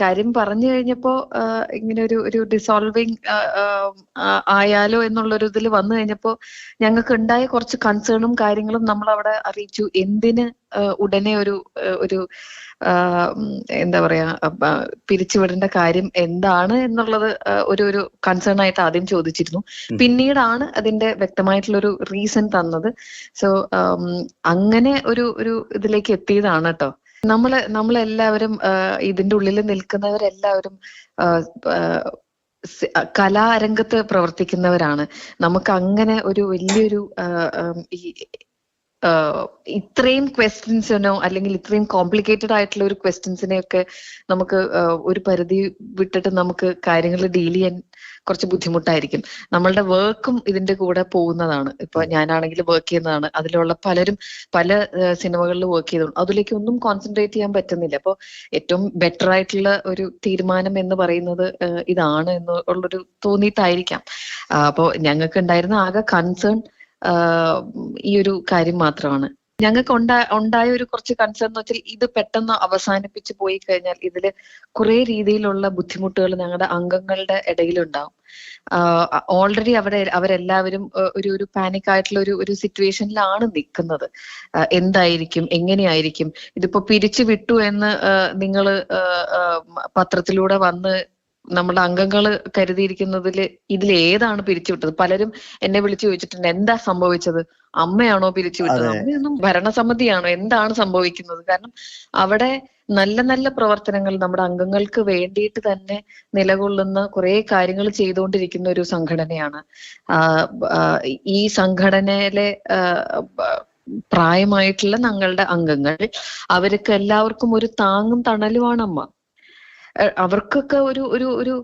കാര്യം പറഞ്ഞു കഴിഞ്ഞപ്പോ ഇങ്ങനെ ഒരു ഒരു ഡിസോൾവിങ് ആയാലോ എന്നുള്ളൊരു ഇതിൽ വന്നു കഴിഞ്ഞപ്പോ ഞങ്ങൾക്ക് ഉണ്ടായ കുറച്ച് കൺസേണും കാര്യങ്ങളും നമ്മൾ അവിടെ അറിയിച്ചു. എന്തിന് ഉടനെ ഒരു ഒരു എന്താ പറയാ പിരിച്ചുവിടേണ്ട കാര്യം എന്താണ് എന്നുള്ളത് ഒരു ഒരു കൺസേൺ ആയിട്ട് ആദ്യം ചോദിച്ചിരുന്നു. പിന്നീടാണ് അതിന്റെ വ്യക്തമായിട്ടുള്ള ഒരു റീസൺ തന്നത് സോ അങ്ങനെ ഒരു ഒരു ഇതിലേക്ക് എത്തിയതാണ് കേട്ടോ. നമ്മൾ നമ്മളെല്ലാവരും ഇതിന്റെ ഉള്ളിൽ നിൽക്കുന്നവരെല്ലാവരും കലാരംഗത്ത് പ്രവർത്തിക്കുന്നവരാണ്. നമുക്ക് അങ്ങനെ ഒരു വലിയൊരു ഈ ഇത്രയും ക്വസ്റ്റ്യൻസിനോ അല്ലെങ്കിൽ ഇത്രയും കോംപ്ലിക്കേറ്റഡ് ആയിട്ടുള്ള ഒരു ക്വസ്റ്റ്യൻസിനെയൊക്കെ നമുക്ക് ഒരു പരിധി വിട്ടിട്ട് നമുക്ക് കാര്യങ്ങൾ ഡീൽ ചെയ്യാൻ കുറച്ച് ബുദ്ധിമുട്ടായിരിക്കും. നമ്മളുടെ വർക്കും ഇതിന്റെ കൂടെ പോകുന്നതാണ്. ഇപ്പൊ ഞാനാണെങ്കിൽ വർക്ക് ചെയ്യുന്നതാണ്. അതിലുള്ള പലരും പല സിനിമകളിൽ വർക്ക് ചെയ്തു അതിലേക്ക് ഒന്നും കോൺസെൻട്രേറ്റ് ചെയ്യാൻ പറ്റുന്നില്ല. അപ്പോൾ ഏറ്റവും ബെറ്റർ ആയിട്ടുള്ള ഒരു തീരുമാനം എന്ന് പറയുന്നത് ഇതാണ് എന്നുള്ളൊരു തോന്നിയിട്ടായിരിക്കാം അപ്പോൾ ഞങ്ങൾക്ക് ഉണ്ടായിരുന്ന ആകെ കൺസേൺ ഈ ഒരു കാര്യം മാത്രമാണ്. ഞങ്ങൾക്ക് ഉണ്ടാ ഉണ്ടായ ഒരു കുറച്ച് കൺസേൺ എന്ന് വെച്ചാൽ ഇത് പെട്ടെന്ന് അവസാനിപ്പിച്ച് പോയി കഴിഞ്ഞാൽ ഇതിൽ കുറെ രീതിയിലുള്ള ബുദ്ധിമുട്ടുകൾ ഞങ്ങളുടെ അംഗങ്ങളുടെ ഇടയിലുണ്ടാവും. ഓൾറെഡി അവിടെ അവരെല്ലാവരും ഒരു ഒരു പാനിക് ആയിട്ടുള്ള ഒരു ഒരു സിറ്റുവേഷനിലാണ് നിൽക്കുന്നത്. എന്തായിരിക്കും എങ്ങനെയായിരിക്കും ഇതിപ്പോ പിരിച്ചു വിട്ടു എന്ന് നിങ്ങൾ പത്രത്തിലൂടെ വന്ന് നമ്മുടെ അംഗങ്ങൾ കരുതിയിരിക്കുന്നതിൽ ഇതിൽ ഏതാണ് പിരിച്ചുവിട്ടത്? പലരും എന്നെ വിളിച്ചു ചോദിച്ചിട്ടുണ്ട് എന്താ സംഭവിച്ചത്? അമ്മയാണോ പിരിച്ചുവിട്ടത് വിട്ടത്? അമ്മയൊന്നും ഭരണസമിതിയാണോ? എന്താണ് സംഭവിക്കുന്നത്? കാരണം അവിടെ നല്ല നല്ല പ്രവർത്തനങ്ങൾ നമ്മുടെ അംഗങ്ങൾക്ക് വേണ്ടിയിട്ട് തന്നെ നിലകൊള്ളുന്ന കുറെ കാര്യങ്ങൾ ചെയ്തുകൊണ്ടിരിക്കുന്ന ഒരു സംഘടനയാണ്. ഈ സംഘടനയിലെ പ്രായമായിട്ടുള്ള ഞങ്ങളുടെ അംഗങ്ങൾ അവർക്ക് എല്ലാവർക്കും ഒരു താങ്ങും തണലുമാണ് അമ്മ. അവർക്കൊക്കെ ഒരു ഒരു ഒരു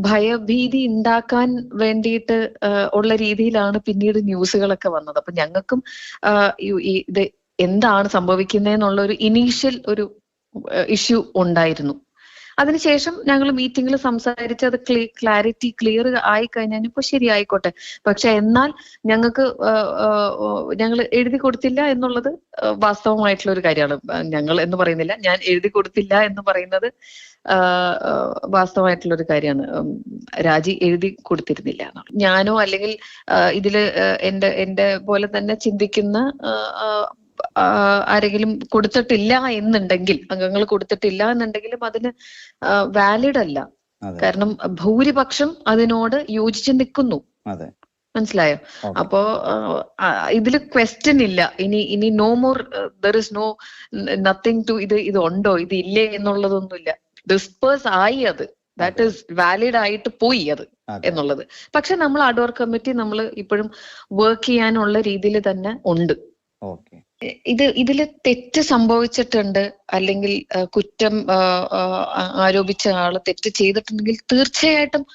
ഭയഭീതി ഉണ്ടാക്കാൻ വേണ്ടിയിട്ട് ഉള്ള രീതിയിലാണ് പിന്നീട് ന്യൂസുകളൊക്കെ വന്നത്. അപ്പൊ ഞങ്ങൾക്കും ഇത് എന്താണ് സംഭവിക്കുന്നതെന്നുള്ള ഒരു ഇനീഷ്യൽ ഒരു ഇഷ്യൂ ഉണ്ടായിരുന്നു. അതിനുശേഷം ഞങ്ങൾ മീറ്റിംഗിൽ സംസാരിച്ച് അത് ക്ലാരിറ്റി ക്ലിയർ ആയി കഴിഞ്ഞാൽ ഇപ്പൊ ശരിയായിക്കോട്ടെ. പക്ഷെ എന്നാൽ ഞങ്ങൾക്ക് ഞങ്ങൾ എഴുതി കൊടുത്തില്ല എന്നുള്ളത് വാസ്തവമായിട്ടുള്ള ഒരു കാര്യമാണ്. ഞങ്ങൾ എന്ന് പറയുന്നില്ല ഞാൻ എഴുതി കൊടുത്തില്ല എന്ന് പറയുന്നത് വാസ്തവമായിട്ടുള്ള ഒരു കാര്യമാണ്. രാജി എഴുതി കൊടുത്തിരുന്നില്ല ഞാനോ അല്ലെങ്കിൽ ഇതിൽ എന്റെ എന്റെ പോലെ തന്നെ ചിന്തിക്കുന്ന ആരെങ്കിലും കൊടുത്തിട്ടില്ല എന്നുണ്ടെങ്കിൽ അംഗങ്ങൾ കൊടുത്തിട്ടില്ല എന്നുണ്ടെങ്കിലും അതിന് വാലിഡ് അല്ല. കാരണം ഭൂരിപക്ഷം അതിനോട് യോജിച്ച് നിൽക്കുന്നു. മനസ്സിലായോ? അപ്പോ ഇതിൽ ക്വസ്റ്റ്യൻ ഇല്ല. ഇനി ഇനി no more there is no nothing to ഇത് ഇത് ഉണ്ടോ? ഇത് ഇല്ലേ എന്നുള്ളതൊന്നുമില്ല. ഡിസ്പേഴ്സ് ആയി അത്. ദാറ്റ് ഇസ് ഈസ് വാലിഡ് ആയിട്ട് പോയി അത് എന്നുള്ളത്. പക്ഷെ നമ്മൾ അഡോർ കമ്മിറ്റി നമ്മൾ ഇപ്പോഴും വർക്ക് ചെയ്യാനുള്ള രീതിയിൽ തന്നെ ഉണ്ട്. ഓക്കെ. ഇത് ഇതിൽ തെറ്റ് സംഭവിച്ചിട്ടുണ്ട് അല്ലെങ്കിൽ കുറ്റം ആരോപിച്ച ആൾ തെറ്റ് ചെയ്തിട്ടുണ്ടെങ്കിൽ തീർച്ചയായിട്ടും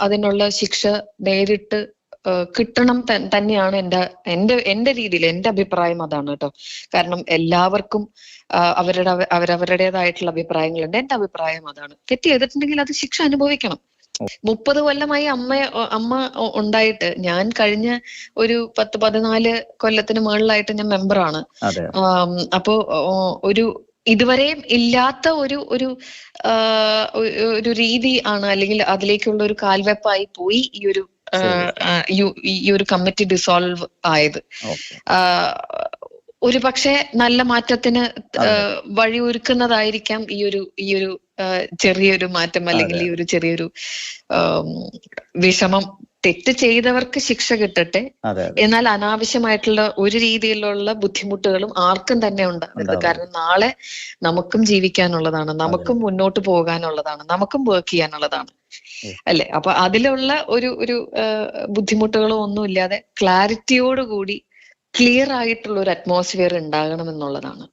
അതിനുള്ള ശിക്ഷ നേരിട്ട് കിട്ടണം തന്നെയാണ് എന്റെ എന്റെ എന്റെ രീതിയിൽ എന്റെ അഭിപ്രായം അതാണ് കേട്ടോ. കാരണം എല്ലാവർക്കും അവരുടെ അവ- അവരവരുടേതായിട്ടുള്ള അഭിപ്രായങ്ങളുണ്ട്. എന്റെ അഭിപ്രായം അതാണ്. തെറ്റ് ചെയ്തിട്ടുണ്ടെങ്കിൽ അത് ശിക്ഷ അനുഭവിക്കണം. മുപ്പത് കൊല്ലമായി അമ്മ അമ്മ ഉണ്ടായിട്ട് ഞാൻ കഴിഞ്ഞ ഒരു പത്ത് പതിനാല് കൊല്ലത്തിന് മുകളിലായിട്ട് ഞാൻ മെമ്പറാണ് അപ്പോ ഒരു ഇതുവരെയും ഇല്ലാത്ത ഒരു ഒരു ഒരു രീതി ആണ് അല്ലെങ്കിൽ അതിലേക്കുള്ള ഒരു കാൽവെപ്പായി പോയി ഈ ഒരു ഈ ഒരു കമ്മിറ്റി ഡിസോൾവ് ആയത്. ഓക്കെ ആ, ഒരു പക്ഷേ നല്ല മാറ്റത്തിന് വഴി ഒരുക്കുന്നതായിരിക്കാം വഴിയൊരുക്കുന്നതായിരിക്കാം ഈ ഒരു ഈ ഒരു ചെറിയൊരു മാറ്റം അല്ലെങ്കിൽ ഈ ഒരു ചെറിയൊരു വിഷമം തെറ്റ് ചെയ്തവർക്ക് ശിക്ഷ കിട്ടട്ടെ. എന്നാൽ അനാവശ്യമായിട്ടുള്ള ഒരു രീതിയിലുള്ള ബുദ്ധിമുട്ടുകളും ആർക്കും തന്നെ ഉണ്ടാവരുത്. കാരണം നാളെ നമുക്കും ജീവിക്കാനുള്ളതാണ്. നമുക്കും മുന്നോട്ട് പോകാനുള്ളതാണ്. നമുക്കും വർക്ക് ചെയ്യാനുള്ളതാണ്. അല്ലെ? അപ്പൊ അതിലുള്ള ഒരു ഒരു ബുദ്ധിമുട്ടുകളോ ഒന്നും ഇല്ലാതെ ക്ലാരിറ്റിയോടുകൂടി ക്ലിയർ ആയിട്ടുള്ള ഒരു അറ്റ്മോസ്ഫിയർ ഉണ്ടാകണം എന്നുള്ളതാണ്